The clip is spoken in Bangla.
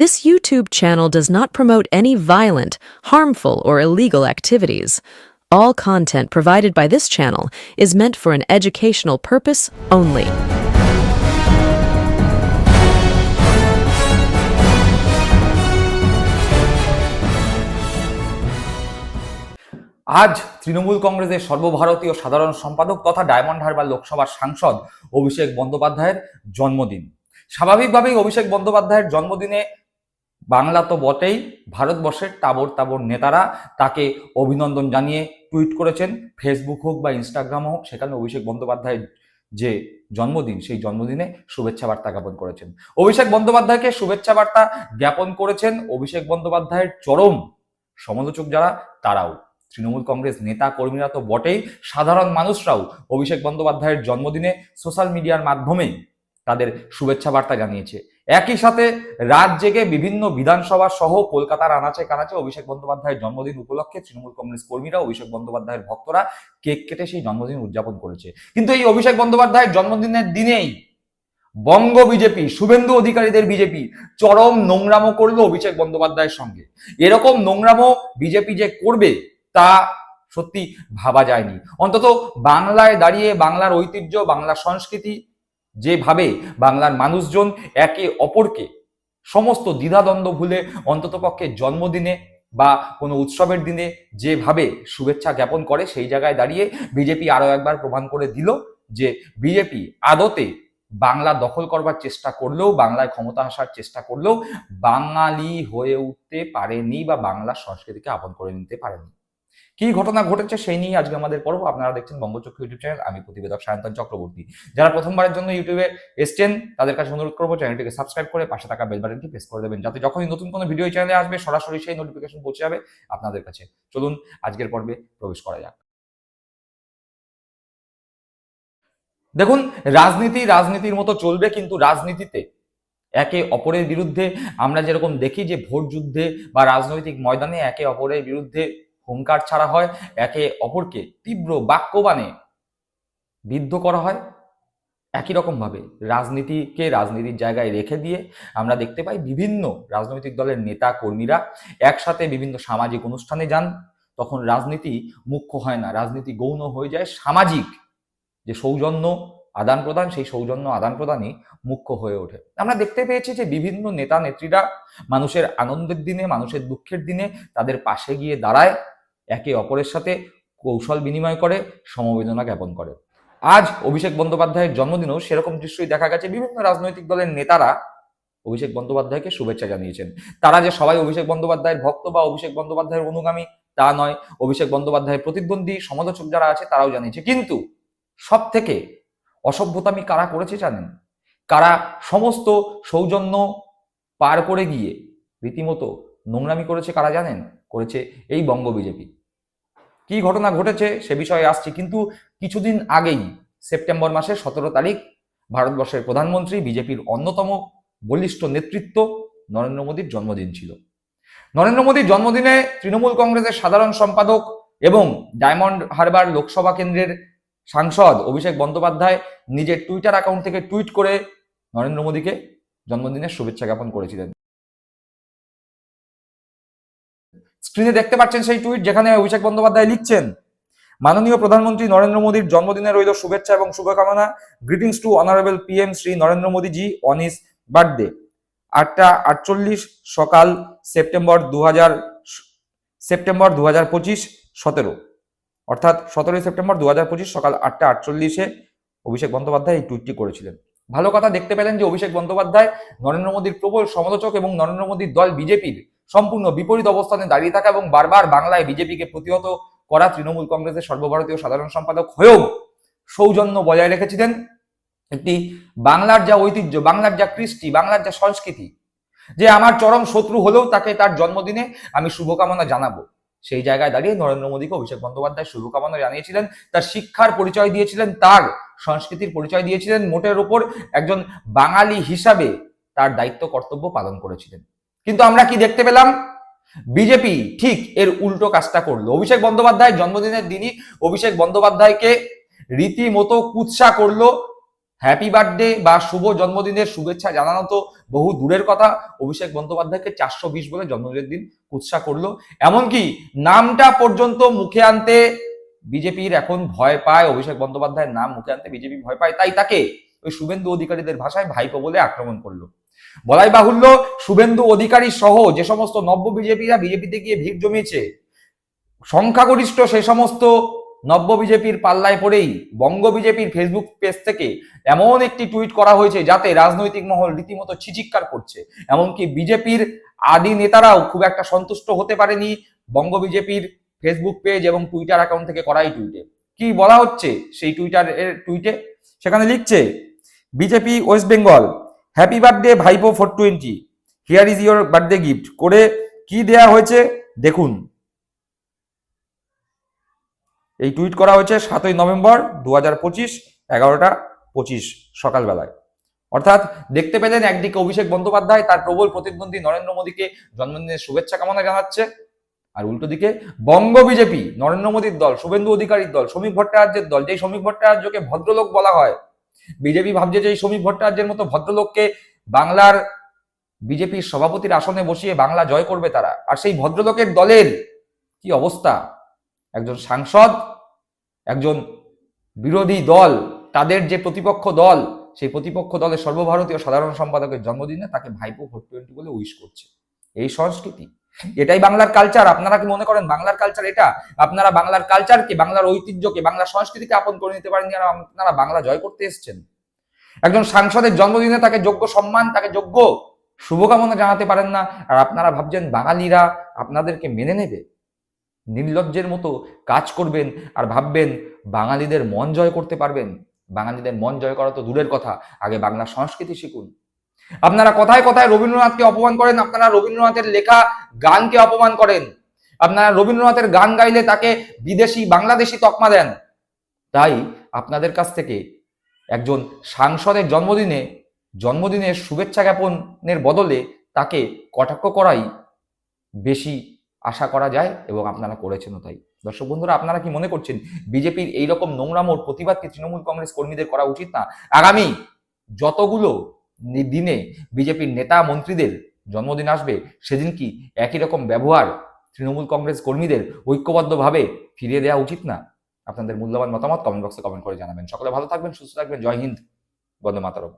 This YouTube channel does not promote any violent, harmful, or illegal activities. All content provided by this channel is meant for an educational purpose only. আজ তৃণমূল কংগ্রেসের সর্বভারতীয় সাধারণ সম্পাদক তথা ডায়মন্ড হারবার লোকসভার সাংসদ অভিষেক বন্দ্যোপাধ্যায়ের জন্মদিন স্বাভাবিকভাবেই অভিষেক বন্দ্যোপাধ্যায়ের জন্মদিনে বাংলা তো বটেই, ভারতবর্ষের তাবর তাবর নেতারা তাকে অভিনন্দন জানিয়ে টুইট করেছেন। ফেসবুক হোক বা ইনস্টাগ্রাম হোক, সেখানে অভিষেক বন্দ্যোপাধ্যায়ের যে জন্মদিন, সেই জন্মদিনে শুভেচ্ছা বার্তা জ্ঞাপন করেছেন। অভিষেক বন্দ্যোপাধ্যায়কে শুভেচ্ছা বার্তা জ্ঞাপন করেছেন অভিষেক বন্দ্যোপাধ্যায়ের চরম সমালোচক যারা, তারাও। তৃণমূল কংগ্রেস নেতা কর্মীরা তো বটেই, সাধারণ মানুষরাও অভিষেক বন্দ্যোপাধ্যায়ের জন্মদিনে সোশ্যাল মিডিয়ার মাধ্যমে তাদের শুভেচ্ছা বার্তা জানিয়েছে। একই সাথে রাত জেগে বিভিন্ন বিধানসভা সহ কলকাতার আনাচে কানাচে অভিষেক বন্দ্যোপাধ্যায়ের জন্মদিন উপলক্ষে তৃণমূল কংগ্রেস কর্মীরা অভিষেক বন্দ্যোপাধ্যায়ের ভক্তরা কেক কেটে সেই জন্মদিন উদযাপন করেছে। কিন্তু এই অভিষেক বন্দ্যোপাধ্যায়ের জন্মদিনের দিনেই বঙ্গ বিজেপি, শুভেন্দু অধিকারীদের বিজেপি চরম নোংরামো করল অভিষেক বন্দ্যোপাধ্যায়ের সঙ্গে। এরকম নোংরামো বিজেপি যে করবে তা সত্যি ভাবা যায়নি। অন্তত বাংলায় দাঁড়িয়ে বাংলার ঐতিহ্য, বাংলার সংস্কৃতি যেভাবে বাংলার মানুষজন একে অপরকে সমস্ত দ্বিধাদ্বন্দ্ব ভুলে অন্ততপক্ষে জন্মদিনে বা কোনো উৎসবের দিনে যেভাবে শুভেচ্ছা জ্ঞাপন করে, সেই জায়গায় দাঁড়িয়ে বিজেপি আরও একবার প্রমাণ করে দিল যে বিজেপি আদতে বাংলা দখল করবার চেষ্টা করলেও, বাংলায় ক্ষমতা আসার চেষ্টা করলেও বাঙালি হয়ে উঠতে পারেনি বা বাংলা সংস্কৃতিকে আপন করে নিতে পারেনি। কি ঘটনা ঘটেছে সেই নিয়ে আজকে আমাদের পর্ব। আপনারা দেখছেন বঙ্গচক্ষু ইউটিউব চ্যানেল। আমি প্রতিবেদক সায়ন্তন চক্রবর্তী। যারা প্রথমবারের জন্য ইউটিউবে এসছেন, তাদের কাছে অনুরোধ করব চ্যানেলটিকে সাবস্ক্রাইব করে পাশে থাকা বেল বাটনটি প্রেস করে দেবেন, যাতে যখনই নতুন কোনো ভিডিও চ্যানেলে আসবে, সরাসরি সেই নোটিফিকেশন পৌঁছে যাবে আপনাদের কাছে। চলুন, আজকের পর্বে প্রবেশ করা যাক। দেখুন, রাজনীতি রাজনীতির মতো চলবে, কিন্তু রাজনীতিতে একে অপরের বিরুদ্ধে আমরা যেরকম দেখি যে ভোট যুদ্ধে বা রাজনৈতিক ময়দানে একে অপরের বিরুদ্ধে হুঙ্কার ছাড়া হয়, একে অপরকে তীব্র বাক্যবাণে বিদ্ধ করা হয়। একই রকমভাবে রাজনীতিকে রাজনীতির জায়গায় রেখে দিয়ে আমরা দেখতে পাই বিভিন্ন রাজনৈতিক দলের নেতা কর্মীরা একসাথে বিভিন্ন সামাজিক অনুষ্ঠানে যান। তখন রাজনীতি মুখ্য হয় না, রাজনীতি গৌণ হয়ে যায়। সামাজিক যে সৌজন্য আদান প্রদান, সেই সৌজন্য আদান প্রদানই মুখ্য হয়ে ওঠে। আমরা দেখতে পেয়েছি যে বিভিন্ন নেতা নেত্রীরা মানুষের আনন্দের দিনে, মানুষের দুঃখের দিনে তাদের পাশে গিয়ে দাঁড়ায়। একে অপরের সাথে কৌশল বিনিময় করে, সমবেদনা জ্ঞাপন করে। আজ অভিষেক বন্দ্যোপাধ্যায়ের জন্মদিনেও সেরকম দৃশ্যই দেখা গেছে বিভিন্ন রাজনৈতিক দলের নেতারা অভিষেক বন্দ্যোপাধ্যায়কে শুভেচ্ছা জানিয়েছেন। তারা যে সবাই অভিষেক বন্দ্যোপাধ্যায়ের ভক্ত বা অভিষেক বন্দ্যোপাধ্যায়ের অনুগামী, তা নয়। অভিষেক বন্দ্যোপাধ্যায়ের প্রতিদ্বন্দ্বী, সমালোচক যারা আছে, তারাও জানিয়েছে। কিন্তু সব থেকে অসভ্যতামি কারা করেছে জানেন? কারা সমস্ত সৌজন্য পার করে গিয়ে রীতিমতো নোংরামি করেছে কারা জানেন? করেছে এই বঙ্গ বিজেপি। কি ঘটনা ঘটেছে সে বিষয়ে আসছি। কিন্তু কিছুদিন আগেই সেপ্টেম্বর মাসের সতেরো তারিখ ভারতবর্ষের প্রধানমন্ত্রী, বিজেপির অন্যতম বলিষ্ঠ নেতৃত্ব নরেন্দ্র মোদীর জন্মদিন ছিল। নরেন্দ্র মোদীর জন্মদিনে তৃণমূল কংগ্রেসের সাধারণ সম্পাদক এবং ডায়মন্ড হারবার লোকসভা কেন্দ্রের সাংসদ অভিষেক বন্দ্যোপাধ্যায় নিজের টুইটার অ্যাকাউন্ট থেকে টুইট করে নরেন্দ্র মোদীকে জন্মদিনের শুভেচ্ছা জ্ঞাপন করেছিলেন। স্ক্রিনে দেখতে পাচ্ছেন সেই টুইট যেখানে অভিষেক বন্দ্যোপাধ্যায় লিখছেন, মাননীয় প্রধানমন্ত্রী নরেন্দ্র মোদীর জন্মদিনে রইল শুভেচ্ছা এবং শুভকামনা। Greetings to honourable PM Shri Narendra Modi ji on his birthday আটটা আটচল্লিশ সকাল সেপ্টেম্বর দু সেপ্টেম্বর দু হাজার পঁচিশ সতেরো। অর্থাৎ সতেরোই সেপ্টেম্বর দু হাজার পঁচিশ সকাল আটটা আটচল্লিশে অভিষেক বন্দ্যোপাধ্যায় এই টুইটটি করেছিলেন। ভালো কথা দেখতে পেলেন যে অভিষেক বন্দ্যোপাধ্যায় নরেন্দ্র মোদীর প্রবল সমালোচক এবং নরেন্দ্র মোদীর দল বিজেপির সম্পূর্ণ বিপরীত অবস্থানে দাঁড়িয়ে থাকা এবং বারবার বাংলায় বিজেপিকে প্রতিহত করা তৃণমূল কংগ্রেসের সর্বভারতীয় সাধারণ সম্পাদক হয়েও সৌজন্য বজায় রেখেছিলেন একটি বাংলার যা ঐতিহ্য, বাংলার যা কৃষ্টি, বাংলার যা সংস্কৃতি, যে আমার চরম শত্রু হলেও তাকে তার জন্মদিনে আমি শুভকামনা জানাব। সেই জায়গায় দাঁড়িয়ে নরেন্দ্র মোদীকে অভিষেক বন্দ্যোপাধ্যায় শুভকামনা জানিয়েছিলেন, তার শিক্ষার পরিচয় দিয়েছিলেন, তার সংস্কৃতির পরিচয় দিয়েছিলেন, মোটের ওপর একজন বাঙালি হিসাবে তার দায়িত্ব, কর্তব্য পালন করেছিলেন। কিন্তু আমরা কি দেখতে পেলাম? বিজেপি ঠিক এর উল্টো কাজটা করল। অভিষেক বন্দ্যোপাধ্যায় জন্মদিনের দিনই অভিষেক বন্দ্যোপাধ্যায়কে রীতিমতো কুৎসা করল। হ্যাপি বার্থডে বা শুভ জন্মদিনের শুভেচ্ছা জানানো তো বহু দূরের কথা। অভিষেক বন্দ্যোপাধ্যায়কে চারশো বিশ বলে জন্মদিনের দিন কুৎসা করল। এমনকি নামটা পর্যন্ত মুখে আনতে বিজেপির এখন ভয় পায়। অভিষেক বন্দ্যোপাধ্যায়ের নাম মুখে আনতে বিজেপি ভয় পায়। তাই তাকে ওই শুভেন্দু অধিকারীদের ভাষায় ভাইপো বলে আক্রমণ করল। বলাই বাহুল্য, শুভেন্দু অধিকারী সহ যে সমস্ত নব্য বিজেপিরা বিজেপিতে গিয়ে ভিড় জমিয়েছে, সংখ্যাগরিষ্ঠ সে সমস্ত নব্য বিজেপির পাল্লায় পড়েই বঙ্গ বিজেপির ফেসবুক পেজ থেকে এমন একটি টুইট করা হয়েছে যাতে রাজনৈতিক মহল রীতিমতো চিচিৎকার করছে। এমনকি বিজেপির আদি নেতারাও খুব একটা সন্তুষ্ট হতে পারেনি বঙ্গ বিজেপির ফেসবুক পেজ এবং টুইটার অ্যাকাউন্ট থেকে করাই টুইটে কি বলা হচ্ছে সেই টুইটার টুইটে সেখানে লিখছে, BJP West Bengal happy birthday ভাইপো four twenty here is your birthday gift করে কি দেয়া হয়েছে? দেখুন। এই টুইট করা হয়েছে সাতই নভেম্বর দু হাজার পঁচিশ, এগারোটা পঁচিশ সকালবেলায়। অর্থাৎ দেখতে পেলেন একদিকে অভিষেক বন্দ্যোপাধ্যায়, তার প্রবল প্রতিদ্বন্দ্বী নরেন্দ্র মোদীকে জন্মদিনের শুভেচ্ছা কামনা জানাচ্ছে। আর উল্টো দিকে বঙ্গ বিজেপি, নরেন্দ্র মোদীর দল, শুভেন্দু অধিকারীর দল, শ্রমিক ভট্টাচার্যের দল, যেই শ্রমিক ভট্টাচার্যকে ভদ্রলোক বলা হয় বিজেপি ভাবছে যে শ্রমিক ভট্টাচার্যের মতো ভদ্রলোককে বাংলার বিজেপির সভাপতির আসনে বসিয়ে বাংলা জয় করবে তারা। আর সেই ভদ্রলোকের দলের কি অবস্থা? একজন সাংসদ, একজন বিরোধী দল, তাদের যে প্রতিপক্ষ দল, সেই প্রতিপক্ষ দলের সর্বভারতীয় সাধারণ সম্পাদকের জন্মদিনে তাকে ভাইপো ভোট টোয়েন্টি বলে উইশ করছে। এই সংস্কৃতি এটাই বাংলার কালচার আপনারা কি মনে করেন বাংলার কালচার এটা? আপনারা বাংলার কালচারকে বাংলার ঐতিহ্যকে, বাংলার সংস্কৃতিকে আপন করে নিতে পারেন আর আপনারা বাংলা জয় করতে এসেছেন। একজন সাংসদের জন্মদিনে তাকে যোগ্য সম্মান, তাকে যোগ্য শুভকামনা জানাতে পারেন না। আর আপনারা ভাবছেন বাঙালিরা আপনাদেরকে মেনে নেবে? নির্লজ্জের মতো কাজ করবেন আর ভাববেন বাঙালিদের মন জয় করতে পারবেন। বাঙালিদের মন জয় করা তো দূরের কথা। আগে বাংলা সংস্কৃতি শিখুন। আপনারা কথায় কথায় রবীন্দ্রনাথকে অপমান করেন, আপনারা রবীন্দ্রনাথের লেখা গানকে অপমান করেন, আপনারা রবীন্দ্রনাথের গান গাইলে তাকে বিদেশি, বাংলাদেশি তকমা দেন। তাই আপনাদের কাছ থেকে একজন সাংসদের জন্মদিনে, জন্মদিনের শুভেচ্ছা জ্ঞাপনের বদলে তাকে কটাক্ষ করাই বেশি আশা করা যায় এবং আপনারা করেছেনও তাই। দর্শক বন্ধুরা, আপনারা কি মনে করছেন বিজেপির এইরকম নোংরামোর প্রতিবাদ কি তৃণমূল কংগ্রেস কর্মীদের করা উচিত না? আগামী যতগুলো দিনে বিজেপির নেতা মন্ত্রীদের জন্মদিন আসবে, সেদিন কি একই রকম ব্যবহার তৃণমূল কংগ্রেস কর্মীদের ঐক্যবদ্ধভাবে ফিরিয়ে দেওয়া উচিত না? আপনাদের মূল্যবান মতামত কমেন্ট বক্সে কমেন্ট করে জানাবেন। সকলে ভালো থাকবেন, সুস্থ থাকবেন। জয় হিন্দ, বন্দে মাতারম।